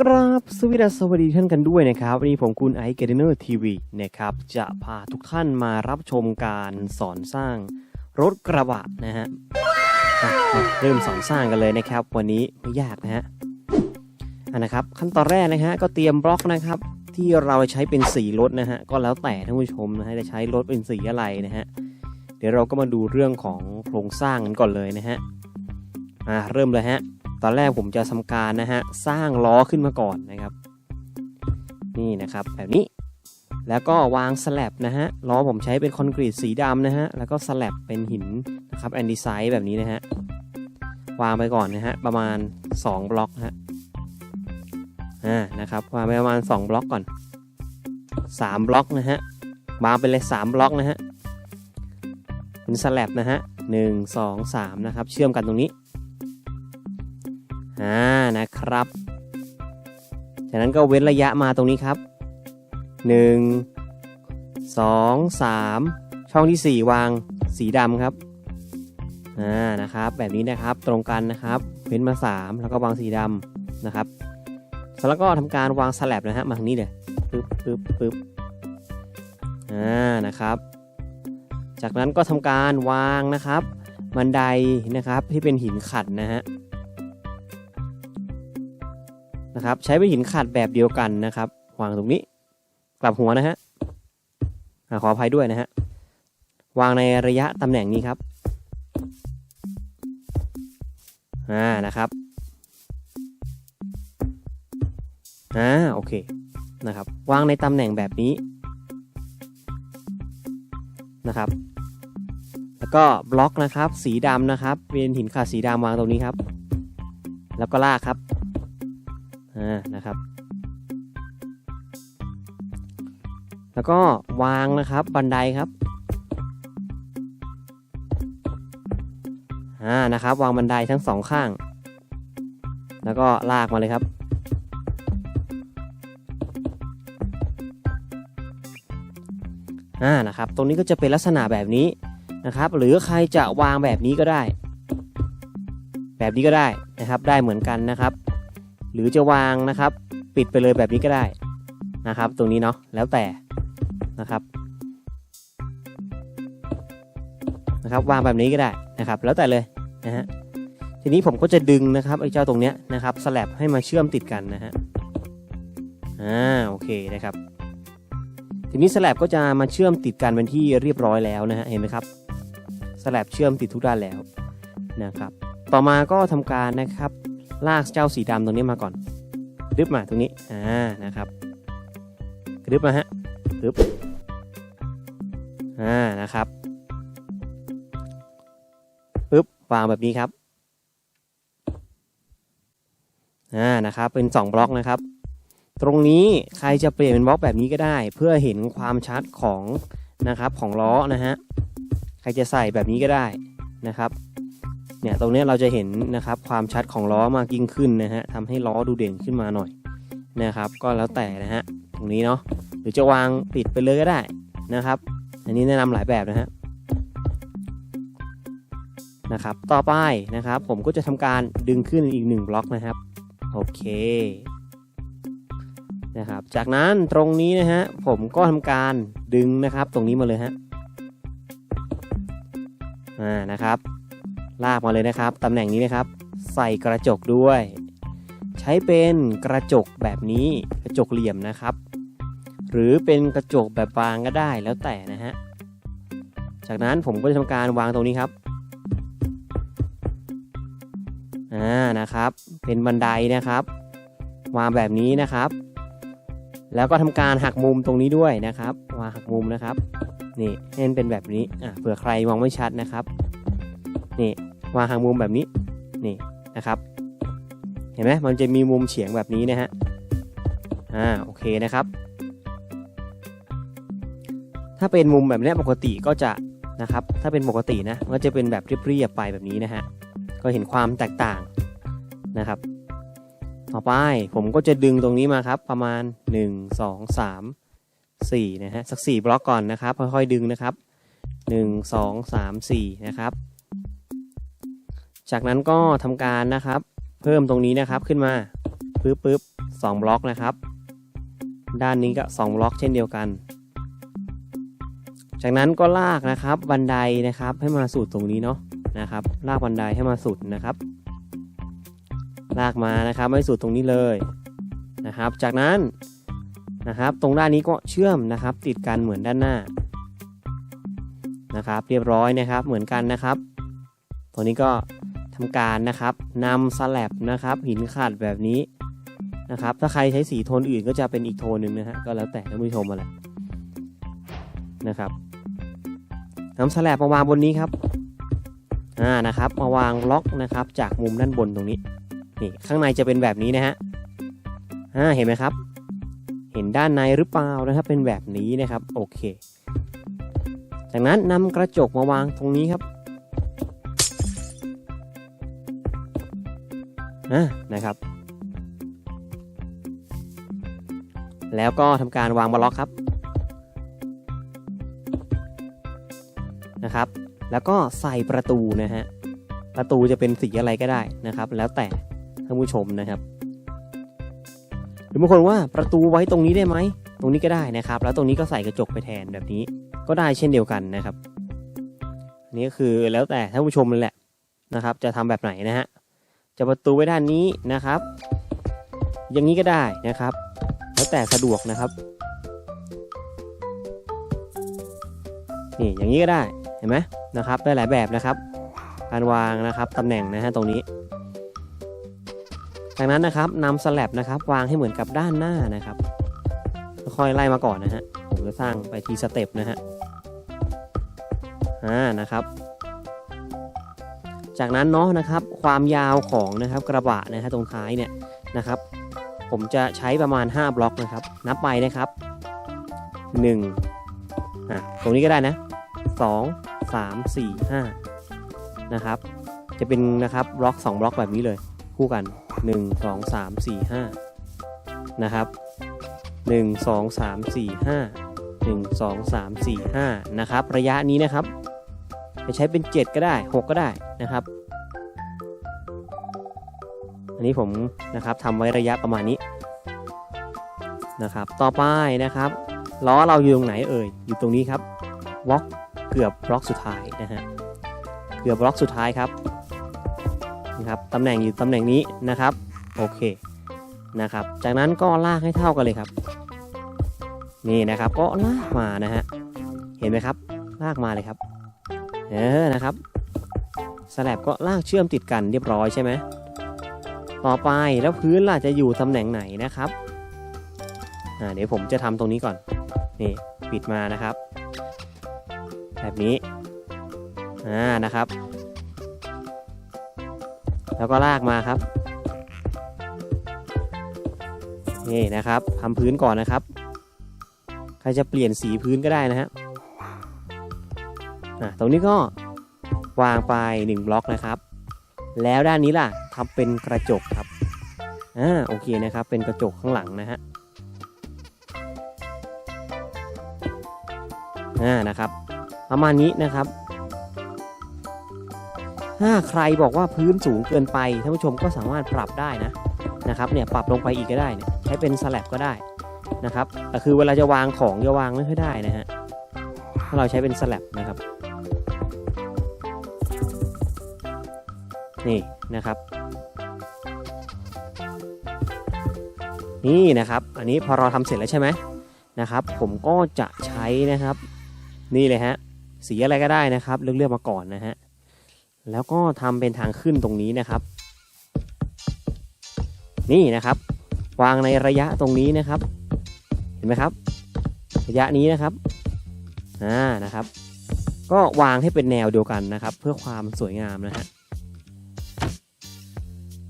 กราบสวัสดีสวัสดีท่านกันด้วยนะครับ วันนี้ผมคุณไอเกเดเนอร์ทีวีนะครับ จะพาทุกท่านมารับชมการสอนสร้างรถกระบะนะฮะเริ่มสอนสร้างกันเลยนะครับ วันนี้ไม่ยากนะฮะอะนะครับ ขั้นตอนแรกนะฮะก็เตรียมบล็อกนะครับ ที่เราใช้เป็นสีรถนะฮะก็แล้วแต่ท่านผู้ชมนะฮะจะใช้รถเป็นสีอะไรนะฮะเดี๋ยวเราก็มาดูเรื่องของโครงสร้างกันก่อนเลยนะฮะอะเริ่มเลยฮะ ตอนแรกผมจะทำการนะฮะสร้างล้อขึ้นมาก่อนนะครับ นี่นะครับแบบนี้แล้วก็วางสลับนะฮะล้อผมใช้เป็นคอนกรีตสีดำนะฮะแล้วก็สลับเป็นหินนะครับแอนดีไซด์แบบนี้นะฮะวางไปก่อนนะฮะประมาณ 2 บล็อกฮะอ่านะครับวางไปประมาณ 2 บล็อกก่อน 3 บล็อกนะฮะวางไปเลย 3 บล็อกนะฮะเป็นสลับนะฮะหนึ่งสองสามนะครับ เชื่อมกันตรงนี้ อ่านะครับ จากนั้นก็เว้นระยะมาตรงนี้ครับ 1 2 3 ช่องที่ 4 วางสีดำครับอ่านะครับแบบนี้นะครับตรงกันนะครับ เว้นมา 3 แล้วก็วางสีดำนะครับแล้วก็ทำการวางสลับนะฮะมาทางนี้เลยปึ๊บปึ๊บปึ๊บอ่านะครับ จากนั้นก็ทำการวางนะครับ บันไดนะครับที่เป็นหินขัดนะฮะ นะครับ ใช้เป็นหินขัดแบบเดียวกันนะครับ วางตรงนี้ กลับหัวนะฮะขออภัยด้วยนะฮะ วางในระยะตำแหน่งนี้ครับ อ่า นะครับ อ่า โอเค นะครับ วางในตำแหน่งแบบนี้ นะครับ แล้วก็บล็อกนะครับ สีดำนะครับ เป็นหินขัดสีดำวางตรงนี้ครับ แล้วก็ลากครับ นะครับ แล้วก็วางนะครับบันไดครับอ่านะครับ วางบันไดทั้งสองข้าง แล้วก็ลากมาเลยครับอ่านะครับ ตรงนี้ก็จะเป็นลักษณะแบบนี้นะครับ หรือใครจะวางแบบนี้ก็ได้ แบบนี้ก็ได้นะครับ ได้เหมือนกันนะครับ หรือจะวางนะครับ ปิดไปเลยแบบนี้ก็ได้นะครับ ตรงนี้เนาะแล้วแต่นะครับนะครับวางแบบนี้ก็ได้นะครับ แล้วแต่เลยนะฮะทีนี้ผมก็จะดึงนะครับไอ้เจ้าตรงเนี้ยนะครับสลับให้มาเชื่อมติดกันนะฮะอ่าโอเคนะครับ ทีนี้สลับก็จะมาเชื่อมติดกันเป็นที่เรียบร้อยแล้วนะฮะเห็นไหมครับสลับเชื่อมติดทุกด้านแล้วนะครับ ต่อมาก็ทำการนะครับ ลากเจ้าสีดำตรงนี้มาก่อนดึบมาตรงนี้ อ่า นะครับดึบมาฮะดึบอ่า นะครับปึ๊บ วางแบบนี้ครับ อ่า นะครับ เป็น 2 บล็อกนะครับ ตรงนี้ใครจะเปลี่ยนเป็นบล็อกแบบนี้ก็ได้ เพื่อเห็นความชัดของนะครับของล้อนะฮะ ใครจะใส่แบบนี้ก็ได้นะครับ เนี่ยตรงนี้เราจะเห็นนะครับความชัดของล้อมากยิ่งขึ้นนะฮะทำให้ล้อดูเด่นขึ้นมาหน่อยนะครับ ก็แล้วแต่นะฮะตรงนี้เนาะหรือจะวางปิดไปเลยก็ได้นะครับ อันนี้แนะนำหลายแบบนะฮะนะครับ ต่อไปนะครับ ผมก็จะทำการดึงขึ้นอีกหนึ่งบล็อกนะครับโอเคนะครับจากนั้นตรงนี้นะฮะผมก็ทำการดึงนะครับ ตรงนี้มาเลยฮะอ่านะครับ ลากมาเลยนะครับตำแหน่งนี้นะครับ ใส่กระจกด้วย ใช้เป็นกระจกแบบนี้กระจกเหลี่ยมนะครับ หรือเป็นกระจกแบบบางก็ได้แล้วแต่นะฮะจากนั้นผมก็จะทำการวางตรงนี้ครับอ่านะครับ เป็นบันไดนะครับ วางแบบนี้นะครับ แล้วก็ทำการหักมุมตรงนี้ด้วยนะครับ วางหักมุมนะครับ นี่ให้มันเป็นแบบนี้อะเผื่อใครมองไม่ชัดนะครับ นี่ วางหางมุมแบบนี้นี่นะครับ เห็นไหมมันจะมีมุมเฉียงแบบนี้นะฮะอ่าโอเคนะครับ ถ้าเป็นมุมแบบนี้ปกติก็จะนะครับ ถ้าเป็นปกตินะมันก็จะเป็นแบบเรียบๆไปแบบนี้นะฮะก็เห็นความแตกต่างนะครับ ต่อไปผมก็จะดึงตรงนี้มาครับ ประมาณ 1 2 3 4นะฮะสัก 4 บล็อกก่อนนะครับค่อยๆดึงนะครับ 1 2 3 4 นะครับ จากนั้นก็ทำการนะครับ เพิ่มตรงนี้นะครับขึ้นมาปึ๊บปึ๊บ2บล็อกนะครับ ด้านนี้ก็2บล็อกเช่นเดียวกัน จากนั้นก็ลากนะครับบันไดนะครับให้มาสุดตรงนี้เนาะนะครับ ลากบันไดให้มาสุดนะครับ ลากมานะครับไม่สุดตรงนี้เลยนะครับ จากนั้นนะครับ ตรงด้านนี้ก็เชื่อมนะครับ ติดกันเหมือนด้านหน้านะครับ เรียบร้อยนะครับเหมือนกันนะครับตรงนี้ก็ ทำการนะครับนำสลับนะครับหินขัดแบบนี้นะครับ ถ้าใครใช้สีโทนอื่นก็จะเป็นอีกโทนหนึ่งนะฮะก็แล้วแต่ท่านผู้ชมมาแหละนะครับนำสลับมาวางบนนี้ครับอ่านะครับมาวางล็อกนะครับ จากมุมด้านบนตรงนี้นี่ข้างในจะเป็นแบบนี้นะฮะอ่าเห็นไหมครับ เห็นด้านในหรือเปล่านะครับ เป็นแบบนี้นะครับโอเค จากนั้นนำกระจกมาวางตรงนี้ครับ นะครับ แล้วก็ทำการวางบล็อกครับนะครับ แล้วก็ใส่ประตูนะฮะประตูจะเป็นสีอะไรก็ได้นะครับ แล้วแต่ท่านผู้ชมนะครับหรือบางคนว่าประตูไว้ตรงนี้ได้ไหมตรงนี้ก็ได้นะครับ แล้วตรงนี้ก็ใส่กระจกไปแทนแบบนี้ก็ได้เช่นเดียวกันนะครับนนี้ก็คือแล้วแต่ท่านผู้ชมเลยแหละนะครับ จะทำแบบไหนนะฮะ จะประตูไว้ด้านนี้นะครับ อย่างนี้ก็ได้นะครับ แล้วแต่สะดวกนะครับนี่อย่างนี้ก็ได้เห็นไหมนะครับได้หลายแบบนะครับ การวางนะครับตำแหน่งนะฮะตรงนี้จากนั้นนะครับนำสลับนะครับ วางให้เหมือนกับด้านหน้านะครับค่อยไล่มาก่อนนะฮะผมจะสร้างไปทีสเต็ปนะฮะอ่านะครับ จากนั้นเนาะนะครับความยาวของนะครับกระบะนะฮะตรงท้ายเนี่ยนะครับ ผมจะใช้ประมาณ 5 บล็อกนะครับ นับไปนะครับ1อะตรงนี้ก็ได้นะ 2 3 4 5นะครับ จะเป็นนะครับบล็อก 2 บล็อกแบบนี้เลย คู่กัน 1 2 3 4 5นะครับ1 2 3 4 5 1 2 3 4 5นะครับ ระยะนี้นะครับ จะใช้เป็น 7 ก็ได้ 6 ก็ได้นะครับ อันนี้ผมนะครับทำไว้ระยะประมาณนี้นะครับ ต่อไปนะครับล้อเราอยู่ตรงไหนเอ่ย อยู่ตรงนี้ครับบล็อกเกือบบล็อกสุดท้ายนะฮะ เกือบบล็อกสุดท้ายครับนะครับตำแหน่งอยู่ตำแหน่งนี้นะครับ โอเคนะครับ จากนั้นก็ลากให้เท่ากันเลยครับ นี่นะครับก็ลากมานะฮะ เห็นไหมครับ ลากมาเลยครับ เออนะครับสแลบก็ลากเชื่อมติดกันเรียบร้อยใช่ไหมต่อไปแล้วพื้นล่ะจะอยู่ตำแหน่งไหนนะครับอ่าเดี๋ยวผมจะทำตรงนี้ก่อนนี่ปิดมานะครับ แบบนี้อ่านะครับ แล้วก็ลากมาครับนี่นะครับทำพื้นก่อนนะครับ ใครจะเปลี่ยนสีพื้นก็ได้นะฮะ อะตรงนี้ก็วางไป1บล็อกนะครับ แล้วด้านนี้ล่ะทำเป็นกระจกครับอ่าโอเคนะครับ เป็นกระจกข้างหลังนะฮะอ่านะครับประมาณนี้นะครับ ถ้าใครบอกว่าพื้นสูงเกินไปท่านผู้ชมก็สามารถปรับได้นะนะครับเนี่ยปรับลงไปอีกก็ได้เนี่ยใช้เป็นสลับก็ได้นะครับแต่คือเวลาจะวางของจะวางไม่ค่อยได้นะฮะถ้าเราใช้เป็นสลับนะครับ นี่นะครับ นี่นะครับ อันนี้พอเราทำเสร็จแล้วใช่ไหมนะครับ ผมก็จะใช้นะครับ นี่เลยฮะสีอะไรก็ได้นะครับ เลือกเลือกมาก่อนนะฮะแล้วก็ทำเป็นทางขึ้นตรงนี้นะครับ นี่นะครับ วางในระยะตรงนี้นะครับ เห็นไหมครับ ระยะนี้นะครับอ่านะครับ ก็วางให้เป็นแนวเดียวกันนะครับ เพื่อความสวยงามนะฮะ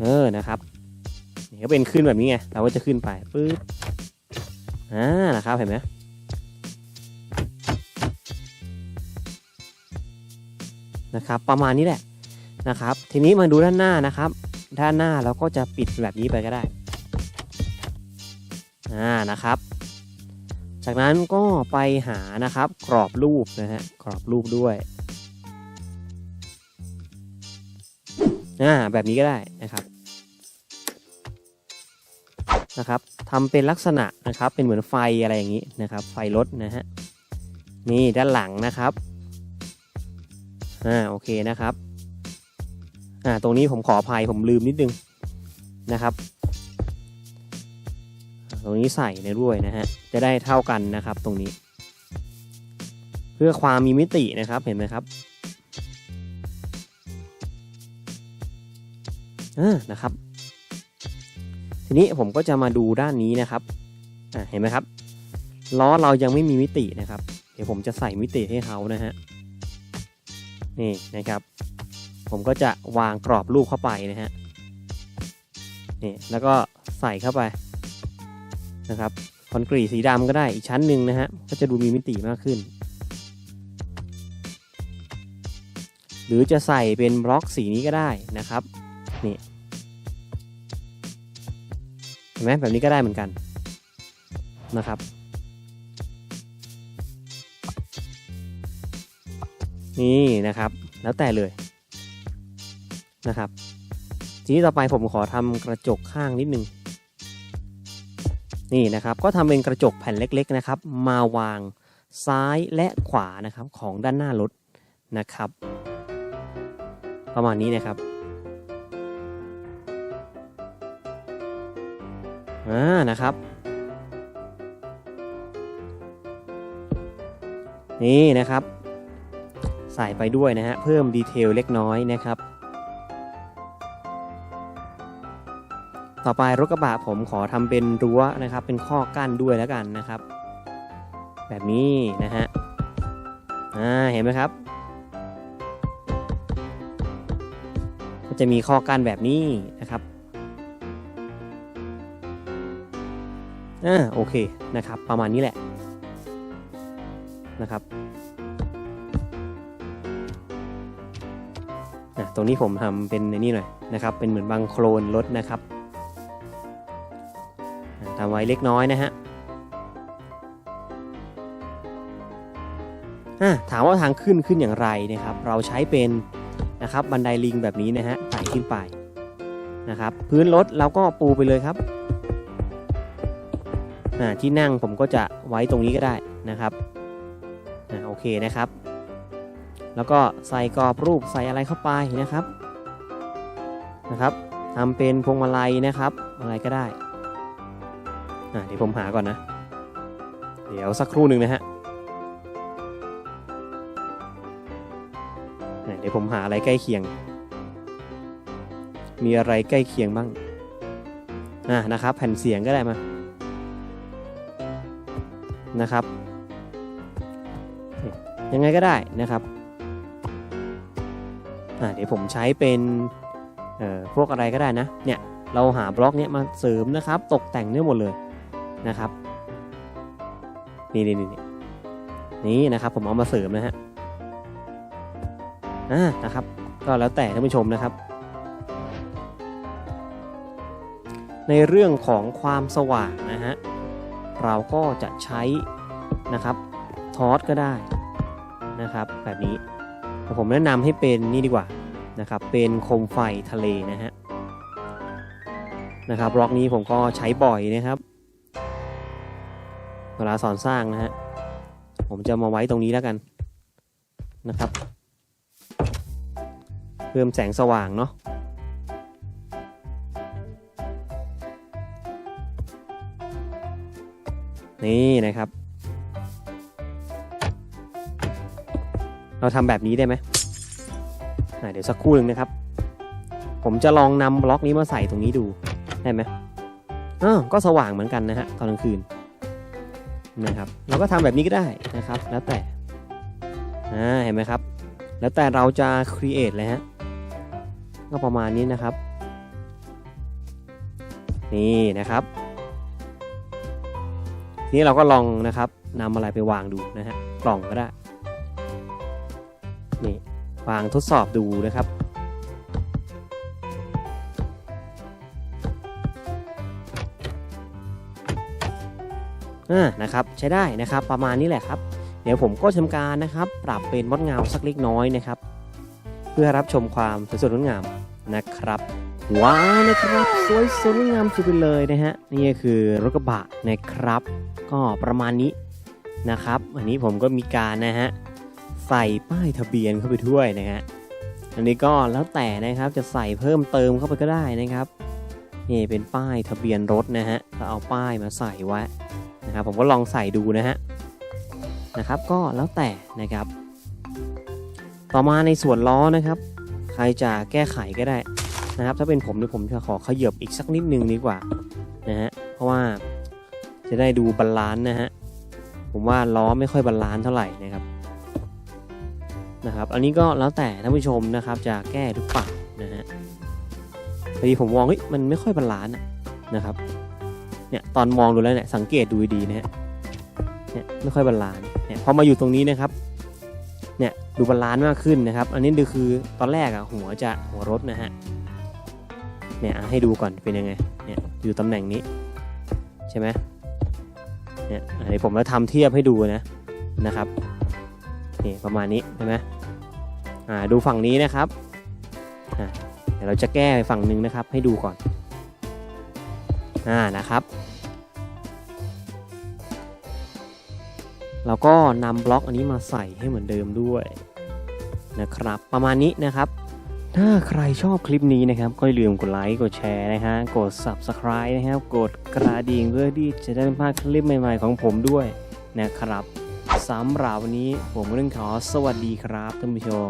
เออนะครับนี่ก็เป็นขึ้นแบบนี้ไงเราก็จะขึ้นไปปึ๊บอ่านะครับเห็นไหมนะครับประมาณนี้แหละนะครับ ทีนี้มาดูด้านหน้านะครับ ด้านหน้าเราก็จะปิดแบบนี้ไปก็ได้อ่านะครับ จากนั้นก็ไปหานะครับกรอบรูปนะฮะกรอบรูปด้วย อ่าแบบนี้ก็ได้นะครับนะครับทำเป็นลักษณะนะครับเป็นเหมือนไฟอะไรอย่างนี้นะครับ ไฟรถนะฮะนี่ด้านหลังนะครับอ่าโอเคนะครับอ่าตรงนี้ผมขออภัยผมลืมนิดนึงนะครับ ตรงนี้ใส่ในด้วยนะฮะจะได้เท่ากันนะครับตรงนี้ เพื่อความมีมิตินะครับเห็นไหมครับ อ่านะครับ ทีนี้ผมก็จะมาดูด้านนี้นะครับเห็นไหมครับล้อเรายังไม่มีมิตินะครับ เดี๋ยวผมจะใส่มิติให้เขานะฮะนี่นะครับ ผมก็จะวางกรอบรูปเข้าไปนะฮะนี่แล้วก็ใส่เข้าไปนะครับคอนกรีตสีดำก็ได้อีกชั้นหนึ่งนะฮะก็จะดูมีมิติมากขึ้น หรือจะใส่เป็นบล็อกสีนี้ก็ได้นะครับ ไหมแบบนี้ก็ได้เหมือนกันนะครับ นี่นะครับ แล้วแต่เลยนะครับ ทีนี้ต่อไปผมขอทำกระจกข้างนิดนึงนี่นะครับก็ทำเป็นกระจกแผ่นเล็กๆนะครับ มาวางซ้ายและขวานะครับของด้านหน้ารถนะครับ ประมาณนี้นะครับ อ่านะครับ นี่นะครับ ใส่ไปด้วยนะฮะเพิ่มดีเทลเล็กน้อยนะครับ ต่อไปรถกระบะผมขอทำเป็นรั้วนะครับ เป็นข้อกั้นด้วยแล้วกันนะครับ แบบนี้นะฮะอ่าเห็นไหมครับก็จะมีข้อกั้นแบบนี้นะครับ อ่าโอเคนะครับ ประมาณนี้แหละนะครับอะตรงนี้ผมทำเป็นในนี่หน่อยนะครับ เป็นเหมือนบางโครนรถนะครับทำไว้เล็กน้อยนะฮะอะถามว่าทางขึ้นขึ้นอย่างไรนะครับ เราใช้เป็นนะครับบันไดลิงแบบนี้นะฮะไต่ขึ้นไปนะครับ พื้นรถเราก็ปูไปเลยครับ ที่นั่งผมก็จะไว้ตรงนี้ก็ได้นะครับอโอเคนะครับ แล้วก็ใส่กรอบรูปใส่อะไรเข้าไปนะครับนะครับทำเป็นพวงมาลัยนะครับ อะไรก็ได้เดี๋ยวผมหาก่อนนะ เดี๋ยวสักครู่หนึ่งนะฮะเดี๋ยวผมหาอะไรใกล้เคียง มีอะไรใกล้เคียงบ้าง อะนะครับ แผ่นเสียงก็ได้มา นะครับยังไงก็ได้นะครับเดี๋ยวผมใช้เป็นพวกอะไรก็ได้นะเนี่ยเราหาบล็อกเนี้ยมาเสริมนะครับ ตกแต่งได้อหมดเลยนะครับนี่นี่นี่นี่นะครับผมเอามาเสริมนะฮะอ่านะครับ ก็แล้วแต่ท่านผู้ชมนะครับ ในเรื่องของความสว่างนะฮะ เราก็จะใช้นะครับทอสก็ได้นะครับแบบนี้แต่ผมแนะนำให้เป็นนี่ดีกว่านะครับเป็นโคมไฟทะเลนะฮะนะครับบล็อกนี้ผมก็ใช้บ่อยนะครับ เวลาสอนสร้างนะฮะผมจะมาไว้ตรงนี้แล้วกันนะครับ เพิ่มแสงสว่างเนาะ นี่นะครับ เราทำแบบนี้ได้ไหมเดี๋ยวสักครู่หนึ่งนะครับ ผมจะลองนำบล็อกนี้มาใส่ตรงนี้ดูได้ไหมอ้าวก็สว่างเหมือนกันนะฮะตอนกลางคืนนะครับ เราก็ทำแบบนี้ก็ได้นะครับ แล้วแต่อ่าเห็นไหมครับ แล้วแต่เราจะ create เลยฮะก็ประมาณนี้นะครับ นี่นะครับ นี้เราก็ลองนะครับนำอะไรไปวางดูนะฮะกล่องก็ได้นี่วางทดสอบดูนะครับอ่านะครับใช้ได้นะครับประมาณนี้แหละครับ เดี๋ยวผมก็ทำการนะครับ ปรับเป็นมดเงาสักเล็กน้อยนะครับ เพื่อรับชมความสวยสดงดงามนะครับ ว้าวนะครับ สวยสวยงามสุดไปเลยนะฮะนี่คือรถกระบะนะครับ ก็ประมาณนี้นะครับ อันนี้ผมก็มีการนะฮะใส่ป้ายทะเบียนเข้าไปด้วยนะฮะอันนี้ก็แล้วแต่นะครับจะใส่เพิ่มเติมเข้าไปก็ได้นะครับนี่เป็นป้ายทะเบียนรถนะฮะก็เอาป้ายมาใส่ไว้นะครับผมก็ลองใส่ดูนะฮะนะครับ ก็แล้วแต่นะครับ ต่อมาในส่วนล้อนะครับ ใครจะแก้ไขก็ได้ นะครับถ้าเป็นผมเนี่ยผมจะขอขยับอีกสักนิดนึงดีกว่านะฮะเพราะว่าจะได้ดูบาลานซ์นะฮะผมว่าล้อไม่ค่อยบาลานซ์เท่าไหร่นะครับนะครับ อันนี้ก็แล้วแต่ท่านผู้ชมนะครับจะแก้หรือเปล่านะฮะพอดีผมมองเฮ้ยมันไม่ค่อยบาลานซ์นะครับเนี่ยตอนมองดูแล้วเนี่ยสังเกตดูดีนะฮะเนี่ยไม่ค่อยบาลานซ์เนี่ยพอมาอยู่ตรงนี้นะครับเนี่ยดูบาลานซ์มากขึ้นนะครับ อันนี้ดูคือตอนแรกอะหัวจะหัวรถนะฮะ เนี่ยให้ดูก่อนเป็นยังไงเนี่ยอยู่ตำแหน่งนี้ใช่ไหมเนี่ยอะเดี๋ยวผมจะทำเทียบให้ดูนะนะครับนี่ประมาณนี้ใช่ไหมอ่าดูฝั่งนี้นะครับอ่าเดี๋ยวเราจะแก้ฝั่งหนึ่งนะครับ ให้ดูก่อนอ่านะครับเราก็นำบล็อกอันนี้มาใส่ให้เหมือนเดิมด้วยนะครับ ประมาณนี้นะครับ ถ้าใครชอบคลิปนี้นะครับ ก็อย่าลืมกดไลค์กดแชร์นะฮะกด Subscribe นะครับ กดกระดิ่งเพื่อที่จะได้ไม่พลาดคลิปใหม่ ๆ ของผมด้วยนะครับสำหรับวันนี้ผมเรื่องขอสวัสดีครับท่านผู้ชม